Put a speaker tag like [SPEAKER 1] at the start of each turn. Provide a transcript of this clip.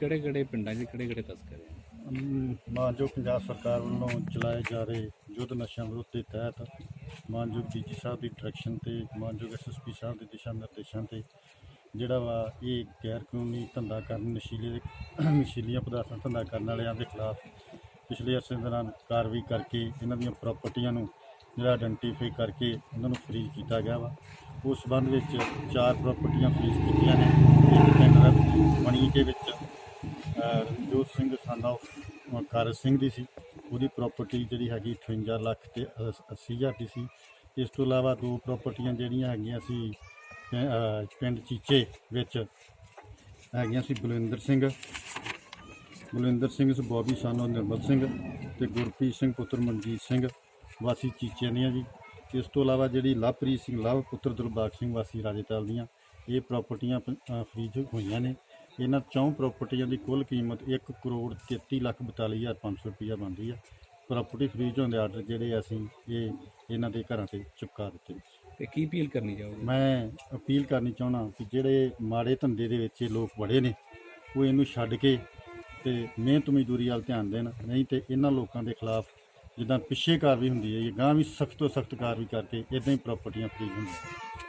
[SPEAKER 1] ਕਿਹੜੇ ਕਿਹੜੇ ਪਿੰਡਾਂ 'ਚ ਕਿਹੜੇ ਕਿਹੜੇ ਤਸਕਰ ਹੈ?
[SPEAKER 2] ਮਾਨਯੋਗ ਪੰਜਾਬ ਸਰਕਾਰ ਵੱਲੋਂ ਚਲਾਏ ਜਾ ਰਹੇ ਯੁੱਧ ਨਸ਼ਿਆਂ ਵਿਰੁੱਧ ਦੇ ਤਹਿਤ ਮਾਨਯੋਗ ਡੀਜੀ ਸਾਹਿਬ ਦੀ ਡਾਇਰੈਕਸ਼ਨ ਤੇ ਮਾਨਯੋਗ ਐਸਐਸਪੀ ਸਾਹਿਬ ਦੇ ਦਿਸ਼ਾ ਨਿਰਦੇਸ਼ਾਂ ਤੇ, ਜਿਹੜਾ ਵਾ ਇਹ ਗੈਰ ਕਾਨੂੰਨੀ ਧੰਦਾ ਕਰਨ, ਨਸ਼ੀਲੇ ਦੇ ਨਸ਼ੀਲੀਆਂ ਪਦਾਰਥਾਂ ਦਾ ਧੰਦਾ ਕਰਨ ਵਾਲਿਆਂ ਦੇ ਖਿਲਾਫ ਪਿਛਲੇ ਅਰਸੇ ਦੌਰਾਨ ਕਾਰਵਾਈ ਕਰਕੇ ਇਹਨਾਂ ਦੀਆਂ ਪ੍ਰਾਪਰਟੀਆਂ ਨੂੰ ਜਿਹੜਾ ਆਇਡੈਂਟੀਫਾਈ ਕਰਕੇ ਉਹਨਾਂ ਨੂੰ ਫਰੀਜ਼ ਕੀਤਾ ਗਿਆ ਵਾ। ਉਸ ਸੰਬੰਧ ਵਿੱਚ ਚਾਰ ਪ੍ਰਾਪਰਟੀਆਂ ਫਰੀਜ਼ ਕੀਤੀਆਂ ਨੇ। ਇੱਕ ਪਿੰਡ ਰਤ ਮਣੀ ਦੇ ਵਿੱਚ ਰਣਜੋਤ ਸਿੰਘ son of ਕਾਰਜ ਸਿੰਘ ਦੀ ਸੀ, ਉਹਦੀ ਪ੍ਰਾਪਰਟੀ ਜਿਹੜੀ ਹੈਗੀ 58 ਲੱਖ ਤੇ 80 ਹਜ਼ਾਰ ਦੀ ਸੀ। ਇਸ ਤੋਂ ਇਲਾਵਾ ਦੋ ਪ੍ਰਾਪਰਟੀਆਂ ਜਿਹੜੀਆਂ ਹੈਗੀਆਂ ਸੀ ਪਿੰਡ ਚੀਚੇ ਵਿੱਚ ਹੈਗੀਆਂ ਸੀ ਬਲਵਿੰਦਰ ਸਿੰਘ ਬਲਵਿੰਦਰ ਸਿੰਘ ਸੀ ਬੋਬੀ son ਨਿਰਮਲ ਸਿੰਘ ਤੇ ਗੁਰਪ੍ਰੀਤ ਸਿੰਘ ਪੁੱਤਰ ਮਨਜੀਤ ਸਿੰਘ, ਵਾਸੀ ਚੀਚੇ ਦੀਆਂ ਜੀ। ਇਸ ਤੋਂ ਇਲਾਵਾ ਜਿਹੜੀ ਲਵਪ੍ਰੀਤ ਸਿੰਘ ਲਵ ਪੁੱਤਰ ਦਿਲਬਾਗ ਸਿੰਘ ਵਾਸੀ ਰਾਜੇਤਾਲ ਦੀਆਂ, ਇਹ ਪ੍ਰਾਪਰਟੀਆਂ ਪ- ਅਹ ਫਰੀਜ਼ ਹੋਈਆਂ ਨੇ। ਇਹਨਾਂ ਚੌਂ ਪ੍ਰਾਪਰਟੀਆਂ ਦੀ ਕੁੱਲ ਕੀਮਤ 1 ਕਰੋੜ 33 ਲੱਖ 42 ਹਜ਼ਾਰ 500 ਰੁਪਈਆ ਬਣਦੀ ਆ। ਪ੍ਰਾਪਰਟੀ ਫਰੀਜ਼ ਹੋਣ ਦੇ ਆਰਡਰ ਜਿਹੜੇ ਅਸੀਂ ਇਹ ਇਹਨਾਂ ਦੇ ਘਰਾਂ ਤੇ ਚੁਕਾ ਦਿੱਤੇ।
[SPEAKER 1] ਤੇ ਕੀ ਅਪੀਲ ਕਰਨੀ ਚਾਹੋਗੇ?
[SPEAKER 2] ਮੈਂ ਅਪੀਲ ਕਰਨੀ ਚਾਹਣਾ ਕਿ ਜਿਹੜੇ ਮਾੜੇ ਧੰਦੇ ਦੇ ਵਿੱਚ ਇਹ ਲੋਕ ਬੜੇ ਨੇ ਉਹ ਇਹਨੂੰ ਛੱਡ ਕੇ ਤੇ ਮਿਹਨਤ ਮਜ਼ਦੂਰੀ ਵੱਲ ਧਿਆਨ ਦੇਣ ਨਹੀਂ ਤੇ ਇਹਨਾਂ ਲੋਕਾਂ ਦੇ ਖਿਲਾਫ ਜਿੱਦਾਂ ਪਿੱਛੇ ਕਾਰਵਾਈ ਹੁੰਦੀ ਹੈ ਇਹ ਗਾਂ ਵੀ ਸਖਤ ਤੋਂ ਸਖਤ ਕਾਰਵਾਈ ਕਰਕੇ ਇਦਾਂ ਹੀ ਪ੍ਰਾਪਰਟੀਆਂ ਫਰੀਜ਼ ਹੁੰਦੀਆਂ।